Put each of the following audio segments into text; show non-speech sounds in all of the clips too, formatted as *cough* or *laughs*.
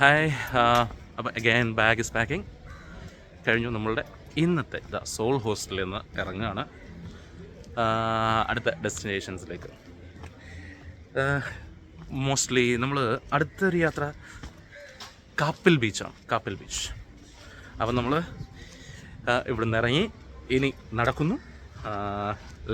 Hi അപ്പം again bag is packing കഴിഞ്ഞു നമ്മളുടെ ഇന്നത്തെ ദ സോൾ ഹോസ്റ്റലിൽ നിന്ന് ഇറങ്ങുകയാണ്. അടുത്ത ഡെസ്റ്റിനേഷൻസിലേക്ക് മോസ്റ്റ്ലി നമ്മൾ അടുത്തൊരു യാത്ര കാപ്പിൽ ബീച്ചാണ് കാപ്പിൽ ബീച്ച് അപ്പം നമ്മൾ ഇവിടുന്ന് ഇറങ്ങി ഇനി നടക്കുന്നു.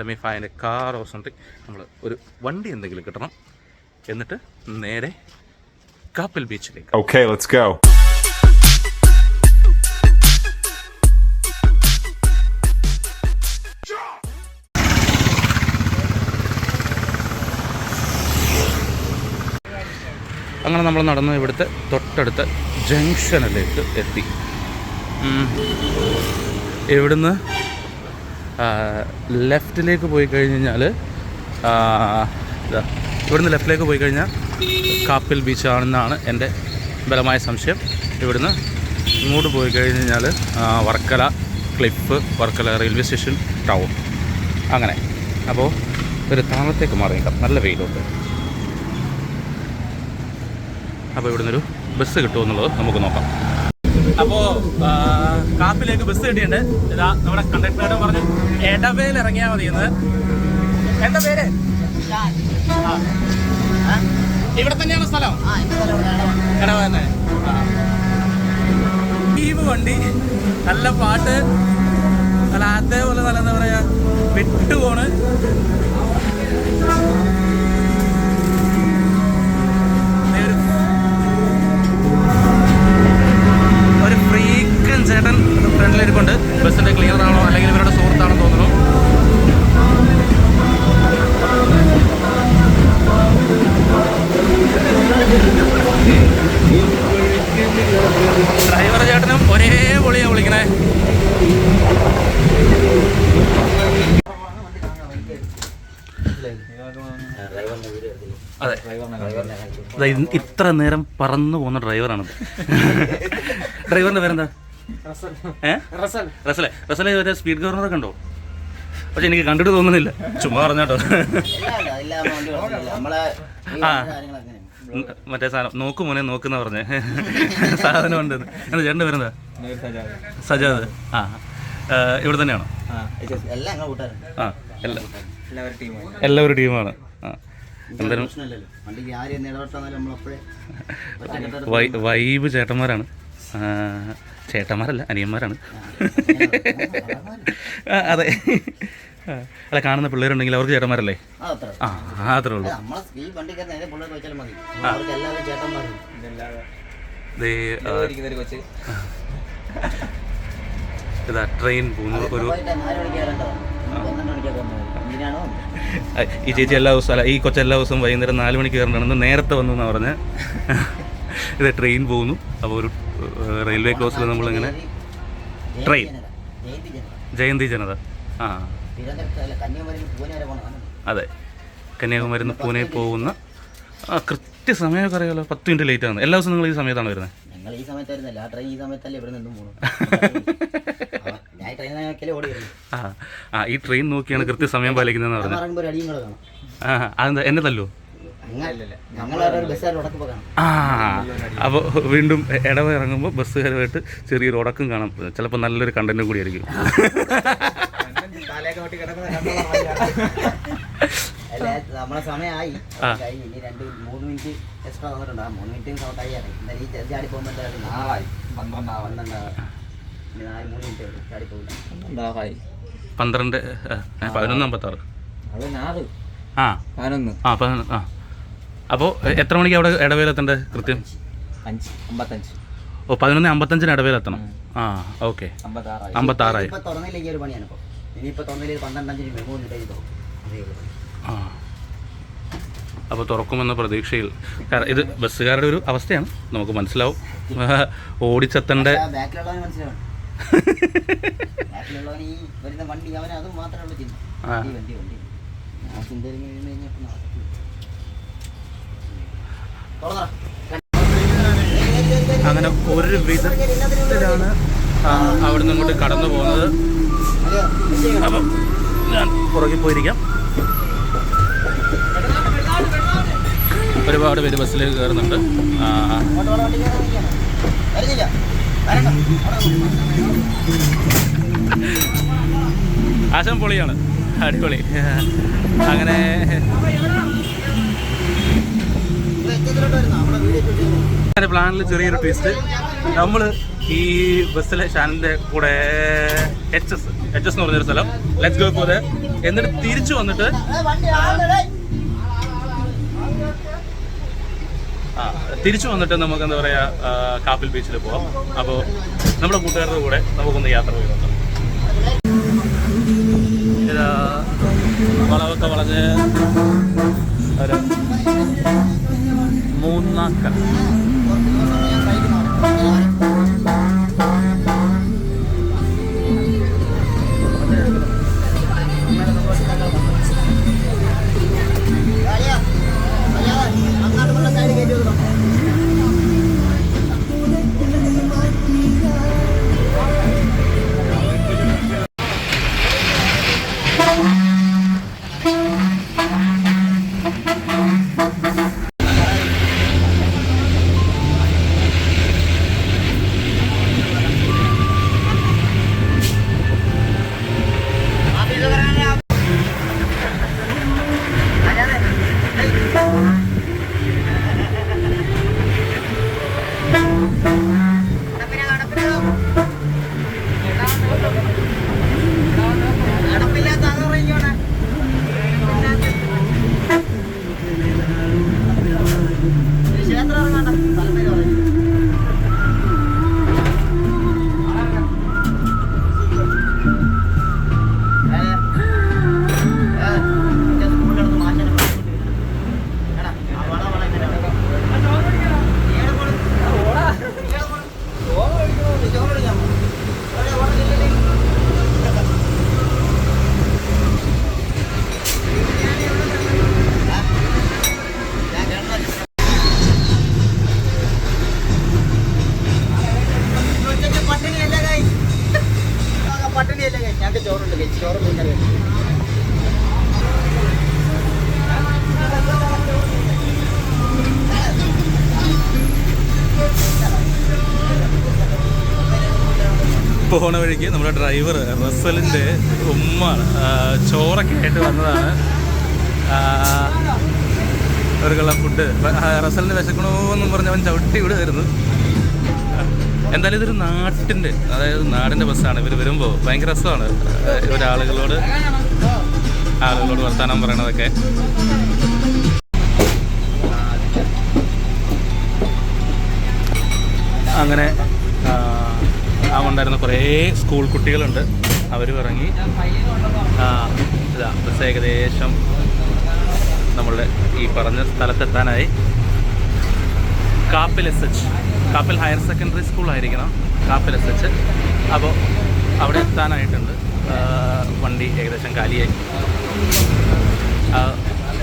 Let me find car or something നമ്മൾ ഒരു വണ്ടി എന്തെങ്കിലും കിട്ടണം. എന്നിട്ട് നേരെ കാപ്പിൽ ബീച്ചിലേക്ക് Okay, let's go. അങ്ങനെ നമ്മൾ നടന്ന് ഇവിടുത്തെ തൊട്ടടുത്ത ജംഗ്ഷനിലേക്ക് എത്തി. ഇവിടുന്ന് ലെഫ്റ്റിലേക്ക് പോയി കഴിഞ്ഞ് കഴിഞ്ഞാൽ ഇവിടുന്ന് ലെഫ്റ്റിലേക്ക് പോയി കഴിഞ്ഞാൽ കാപ്പിൽ ബീച്ചാണെന്നാണ് എന്റെ ബലമായ സംശയം. ഇവിടുന്ന് ഇങ്ങോട്ട് പോയി കഴിഞ്ഞ് കഴിഞ്ഞാൽ Varkala cliff Varkala railway station town. അങ്ങനെ. അപ്പോൾ ഒരു താഴത്തേക്ക് മാറിയേക്കാം നല്ല വെയിലുണ്ട്. അപ്പോൾ ഇവിടുന്ന് ഒരു ബസ് കിട്ടുമെന്നുള്ളത് നമുക്ക് നോക്കാം. അപ്പോൾ കാപ്പിലേക്ക് ബസ് കിട്ടിയിട്ടുണ്ട്. ഇതാ നമ്മുടെ കണ്ടക്ടറോട് പറഞ്ഞു എടവേൽ ഇറങ്ങിയാൽ മതി എന്ന് എന്താ പേര്. ഇവിടെ തന്നെയാണ് സ്ഥലം? എടവ തന്നെ ഈവ് വണ്ടി. നല്ല പാട്ട്. നല്ല അതേപോലെ നല്ല എന്താ പറയാ വിട്ടുപോണ്. ഇത്ര നേരം പറന്നു പോകുന്ന ഡ്രൈവറാണ് ഡ്രൈവറിന്റെ പേരെന്താ? റസൽ. റസലെ. റസലെ ഒരു സ്പീഡ് ഗവർണറൊക്കെ ഉണ്ടോ? പക്ഷെ എനിക്ക് കണ്ടിട്ട് തോന്നുന്നില്ല. ചുമ്മാ പറഞ്ഞാട്ടോ. ആ. മറ്റേ സാധനം നോക്കു മോനെ നോക്കുന്ന പറഞ്ഞേ. സാധനം ഉണ്ട് എന്താ ചേട്ടന്റെ പേരെന്താ? സജാദ്. ആ. ഇവിടെ തന്നെയാണോ? ആ. എല്ലാ എല്ലാവരും ടീമാണ്. എല്ലാവരും ടീമാണ്. ആ എന്തായാലും വൈബ് ചേട്ടന്മാരാണ്. ചേട്ടന്മാരല്ല അനിയന്മാരാണ്. അതെ. അല്ല കാണുന്ന പിള്ളേരുണ്ടെങ്കിൽ അവർക്ക് ചേട്ടന്മാരല്ലേ? ആ അത്രേ ഉള്ളൂ. ഇതാ ട്രെയിൻ പോകുന്നു ഒരു ഈ ചേച്ചി എല്ലാ ദിവസവും അല്ല ഈ കൊച്ചു എല്ലാ ദിവസവും വൈകുന്നേരം നാല് മണിക്ക് കയറണമെന്ന് നേരത്തെ വന്നു എന്നാണ് പറഞ്ഞ്. ഇത് ട്രെയിൻ പോകുന്നു. അപ്പോൾ ഒരു റെയിൽവേ ക്രോസിൽ നമ്മളിങ്ങനെ ട്രെയിൻ. ജയന്തി ജനത. ആ. അതെ. കന്യാകുമാരി നിന്ന് പൂനെ പോകുന്ന ആ കൃത്യസമയമൊക്കെ അറിയാലോ പത്ത് മിനിറ്റ് ലേറ്റ് ആണ്. എല്ലാ ദിവസവും നിങ്ങൾ ഈ സമയത്താണ് വരുന്നത്. നിങ്ങൾ ഈ ട്രെയിൻ ഈ സമയത്തല്ലേ ഇവിടെ നിന്നും പോകണം ഞാൻ ഈ ട്രെയിനിനൊക്കെ ഓടി വരുന്നു ആ ഈ ട്രെയിൻ നോക്കിയാണ് കൃത്യസമയം പാലിക്കുന്നതെന്ന് പറഞ്ഞത്. ആ അതെന്താ എന്നെ തല്ലോ ആ അപ്പോൾ വീണ്ടും ഇടവ ഇറങ്ങുമ്പോൾ ബസ്സുകാരുമായിട്ട് ചെറിയൊരു ഉടക്കം കാണാം. ചിലപ്പോൾ നല്ലൊരു കണ്ടന്റും കൂടി ആയിരിക്കും. അല്ല നമ്മളെ സമയമായി ഇനി രണ്ട് മൂന്ന് മിനിറ്റ് എക്സ്ട്രാ തന്നിട്ടുണ്ട് ആ മൂന്ന് മിനിറ്റും കഴിയാറ് എന്തായാലും ഈ ചാടി പോകുമ്പോൾ എന്തായാലും പന്ത്രണ്ടാവും. ഇനി പന്ത്രണ്ട് പതിനൊന്ന് അമ്പത്താറ്. ആ. പതിനൊന്ന് ആ പതിനൊന്ന് ആ. അപ്പോൾ എത്ര മണിക്ക് അവിടെ ഇടവേലെത്തണ്ടേ കൃത്യം? ഓ പതിനൊന്ന് അമ്പത്തഞ്ചിന് ഇടവേലെത്തണം. ആ ഓക്കെ. അമ്പത്താറായി. ആ. അപ്പോൾ തുറക്കുമെന്ന പ്രതീക്ഷയിൽ. കാരണം ഇത് ബസ്സുകാരുടെ ഒരു അവസ്ഥയാണ്. നമുക്ക് മനസ്സിലാവും. *laughs* ഓടിച്ചെത്തേണ്ട ഈ വരുന്ന വണ്ടി അവന് അത് മാത്രമേ ഉള്ളൂ ചിന്ത വണ്ടി വണ്ടി വണ്ടി. ആ ചിന്തയിൽ കഴിഞ്ഞാൽ. അങ്ങനെ ഒരു വിധത്തിലാണ് അവിടുന്ന് ഇങ്ങോട്ട് കടന്നു പോകുന്നത്? അപ്പം ഞാൻ പുറകിൽ പോയിരിക്കാം. ഒരുപാട് പേര് ബസ്സിലേക്ക് കയറുന്നുണ്ട്. ആശം പൊളിയാണ്. അടിപൊളി. അങ്ങനെ പ്ലാനിൽ ചെറിയൊരു ട്വിസ്റ്റ് നമ്മൾ ഈ ബസ്സിലെ ഷാനിന്റെ കൂടെ എച്ച് എസ് എച്ച് എസ് എന്ന് പറഞ്ഞൊരു സ്ഥലം. ലെറ്റ്സ് ഗോ പോലെ എന്നിട്ട് തിരിച്ചു വന്നിട്ട് വണ്ടി ആളുടെ ആ തിരിച്ചു വന്നിട്ട് നമുക്ക് എന്താ പറയാ കാപ്പിൽ ബീച്ചിൽ പോവാം. അപ്പോൾ നമ്മുടെ കൂട്ടുകാരുടെ കൂടെ നമുക്കൊന്ന് യാത്ര പോയി വളവൊക്കെ വളഞ്ഞ് മൂന്നാക്ക ക്ഷേത്രം പോണ വഴിക്ക് നമ്മുടെ ഡ്രൈവർ റസലിന്റെ ഉമ്മാണ്. ആ, ചോറൊക്കെ ആയിട്ട് വന്നതാണ്. ഒരു കള്ള ഫുഡ് റസലിന് വിശക്കണമെന്നും പറഞ്ഞ് അവൻ ചവിട്ടി വിടുമായിരുന്നു എന്തായാലും ഇതൊരു നാട്ടിന്റെ അതായത് നാടിന്റെ ബസ്സാണ്. ഇവർ വരുമ്പോൾ ഭയങ്കര രസമാണ്. ഇവരാളുകളോട് ആളുകളോട് വർത്തമാനം പറയണതൊക്കെ. അങ്ങനെ ആ, ഉണ്ടായിരുന്ന കുറേ സ്കൂൾ കുട്ടികളുണ്ട്. അവർ ഇറങ്ങി. ആ, ഇതാ ബസ് ഏകദേശം നമ്മളുടെ ഈ പറഞ്ഞ സ്ഥലത്തെത്താനായി. Kappil S H Kappil higher secondary സ്കൂളായിരിക്കണം Kappil S H അപ്പോൾ അവിടെ എത്താനായിട്ടുണ്ട്. വണ്ടി ഏകദേശം കാലിയായി.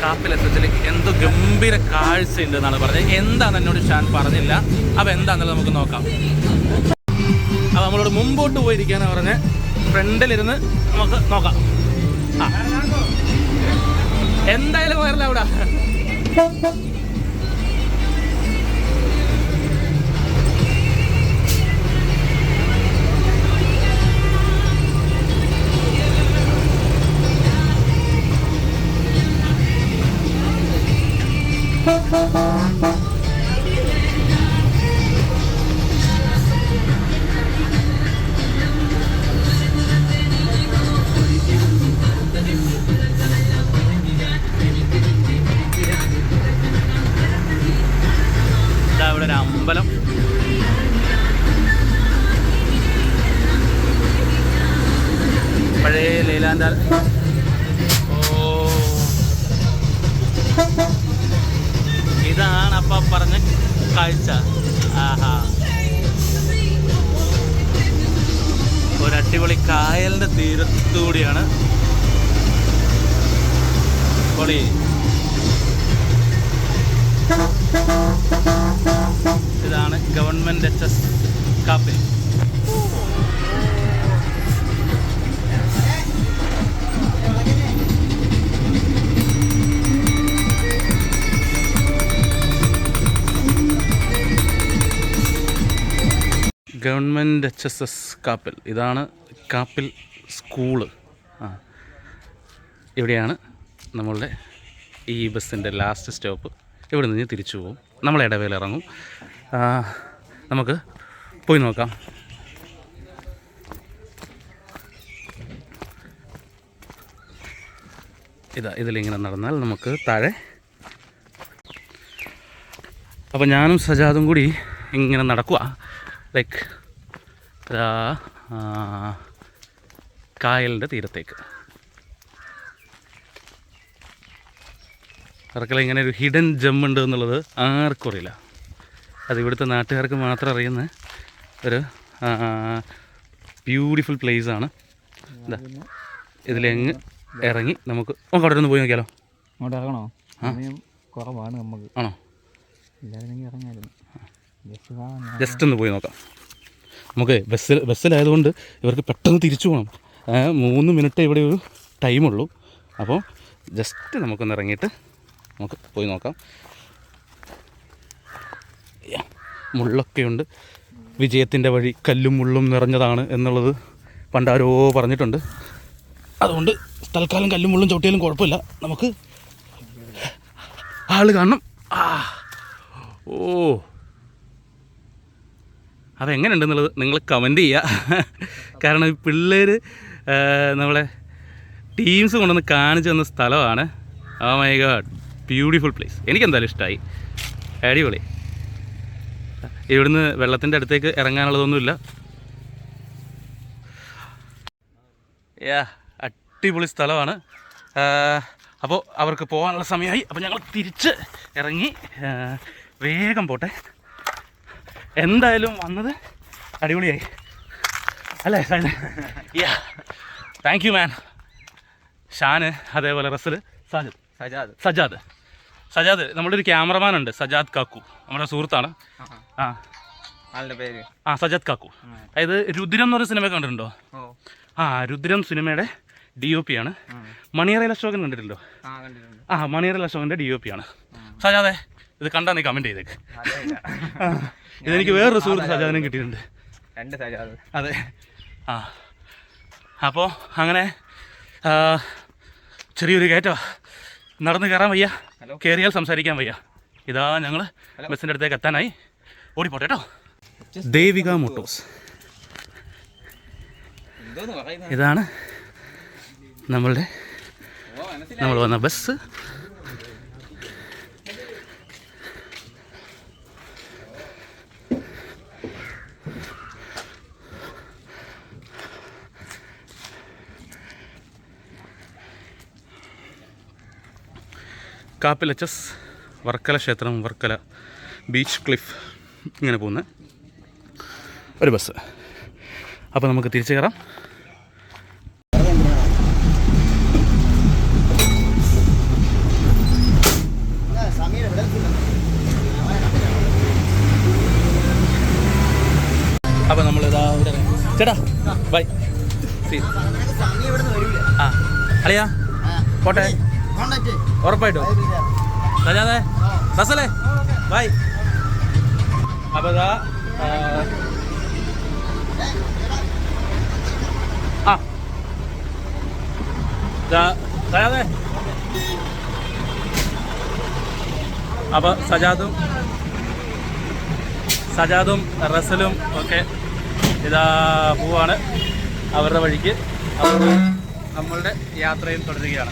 കാപ്പിൽ എസ് എച്ചിൽ എന്തോ ഗംഭീര കാഴ്ചയുണ്ട് എന്നാണ് പറഞ്ഞത്. എന്താണെന്ന് എന്നോട് ഷാൻ പറഞ്ഞില്ല. അപ്പോൾ എന്താണെന്നുള്ളത് നമുക്ക് നോക്കാം. മുമ്പോട്ട് പോയിരിക്കാന്ന് പറഞ്ഞ്. ഫ്രണ്ടിലിരുന്ന് നമുക്ക് നോക്കാം. എന്തായാലും വരല അവിടെ പറഞ്ഞ കാഴ്ച. ആഹാ. ഒരു അടിപൊളി കായലിന്റെ തീരത്തുകൂടിയാണ് പൊളി. ഇതാണ് government H S Kappil. Government H S S Kappil. ഇതാണ് കാപ്പിൽ സ്കൂൾ. ആ. ഇവിടെയാണ് നമ്മളുടെ ഈ ബസ്സിന്റെ ലാസ്റ്റ് സ്റ്റോപ്പ്. ഇവിടെ നിന്ന് തിരിച്ചു പോകും നമ്മൾ ഇടവേല ഇറങ്ങും. നമുക്ക് പോയി നോക്കാം. ഇതാ ഇതിലിങ്ങനെ നടന്നാൽ നമുക്ക് താഴെ. അപ്പോൾ ഞാനും സജാദും കൂടി ഇങ്ങനെ നടക്കുക ലൈക്ക് കായലിന്റെ തീരത്തേക്ക്. അവർക്കല്ല ഇങ്ങനെ ഒരു ഹിഡൻ ജം ഉണ്ട് എന്നുള്ളത് ആർക്കും അറിയില്ല. അത് ഇവിടുത്തെ നാട്ടുകാർക്ക് മാത്രം അറിയുന്ന ഒരു ബ്യൂട്ടിഫുൾ പ്ലേസ് ആണ്. ഇതാ ഇതിലെങ്ങ് ഇറങ്ങി നമുക്ക് നമുക്ക് അവിടെ ഒന്ന് പോയി നോക്കിയാലോ? അങ്ങോട്ട് ഇറങ്ങണോ? കുറവാണ് നമുക്ക്. ആണോ? ഇറങ്ങായിരുന്നു. ജസ്റ്റ് ഒന്ന് പോയി നോക്കാം. നമുക്ക് ബസ്സിൽ ബസ്സിലായതുകൊണ്ട് ഇവർക്ക് പെട്ടെന്ന് തിരിച്ചു പോകണം. മൂന്ന് മിനിറ്റ് ഇവിടെ ഒരു ടൈമുള്ളൂ. അപ്പോൾ ജസ്റ്റ് നമുക്കൊന്ന് ഇറങ്ങിയിട്ട് നമുക്ക് പോയി നോക്കാം. മുള്ളൊക്കെയുണ്ട് വിജയത്തിന്റെ വഴി കല്ലും മുള്ളും നിറഞ്ഞതാണ് എന്നുള്ളത് പണ്ടാരോ പറഞ്ഞിട്ടുണ്ട്. അതുകൊണ്ട് തൽക്കാലം കല്ലും മുള്ളും ചവിട്ടിയാലും കുഴപ്പമില്ല. നമുക്ക് ആൾ കാണണം. ആ ഓ അതെങ്ങനെയുണ്ടെന്നുള്ളത് നിങ്ങൾ കമന്റ് ചെയ്യുക കാരണം ഈ പിള്ളേർ നമ്മളെ ടീംസ് കൊണ്ടുവന്ന് കാണിച്ചു തന്ന സ്ഥലമാണ്. ആ മൈ ഗാഡ് ബ്യൂട്ടിഫുൾ പ്ലേസ് എനിക്കെന്തായാലും ഇഷ്ടമായി അടിപൊളി. ഇവിടുന്ന് വെള്ളത്തിന്റെ അടുത്തേക്ക് ഇറങ്ങാനുള്ളതൊന്നുമില്ല. യാ അടിപൊളി സ്ഥലമാണ്. അപ്പോൾ അവർക്ക് പോകാനുള്ള സമയമായി. അപ്പോൾ ഞങ്ങൾ തിരിച്ച് ഇറങ്ങി വേഗം പോട്ടെ. എന്തായാലും വന്നത് അടിപൊളിയായി. അല്ലേ യാ താങ്ക് യു മാൻ ഷാന് അതേപോലെ റസൽ സാജിദ് സജാദ്. സജാദ്. സജാദ് നമ്മുടെ ഒരു ക്യാമറമാൻ ഉണ്ട് സജാദ് കാക്കു. നമ്മുടെ സുഹൃത്താണ്. ആ. ആളുടെ പേര്? ആ സജാദ് കാക്കു. അതായത് രുദ്രം എന്ന് പറയുന്ന സിനിമ കണ്ടിട്ടുണ്ടോ? ആ രുദ്രം സിനിമയുടെ ഡി ഒ പി ആണ്. മണിയറയിൽ അശോകൻ കണ്ടിട്ടുണ്ടോ? ആ മണിയറയിൽ അശോകന്റെ ഡി ഒ പി ആണ്. സജാദേ ഇത് കണ്ടാ നീ കമന്റ് ചെയ്തേക്ക്. ഇതെനിക്ക് വേറൊരു സുഹൃത്ത് സജാദിനും കിട്ടിയിട്ടുണ്ട്. രണ്ട് സജാദ്. അതെ. ആ. അപ്പോൾ അങ്ങനെ ചെറിയൊരു കയറ്റോ നടന്ന് കയറാൻ വയ്യ. കയറിയാൽ സംസാരിക്കാൻ വയ്യ. ഇതാ ഞങ്ങൾ ബസ്സിന്റെ അടുത്തേക്ക് എത്താനായി. ഓടിപ്പോട്ടെ കേട്ടോ. ദേവിക മോട്ടോസ് ഇതാണ് നമ്മളുടെ ഓ മനസ്സിലായി. നമ്മൾ വന്ന ബസ്. എസ് വർക്കല ക്ഷേത്രം വർക്കല ബീച്ച് ക്ലിഫ് ഇങ്ങനെ പോകുന്ന. ഒരു ബസ്. അപ്പോൾ നമുക്ക് തിരിച്ചു കയറാം. അപ്പോൾ നമ്മൾ ഇതാ. ചേട്ടാ ബൈ ആ അളിയാ പോട്ടെ. ഉറപ്പായിട്ടും. സജാദേ ബസ്സല്ലേ ബൈ. അപ്പോൾ ഇതാ ആ, സജാദേ അപ്പോൾ സജാദും സജാദും റസലും ഒക്കെ ഇതാ പോവാണ്. അവരുടെ വഴിക്ക്. നമ്മളുടെ യാത്രയും തുടരുകയാണ്.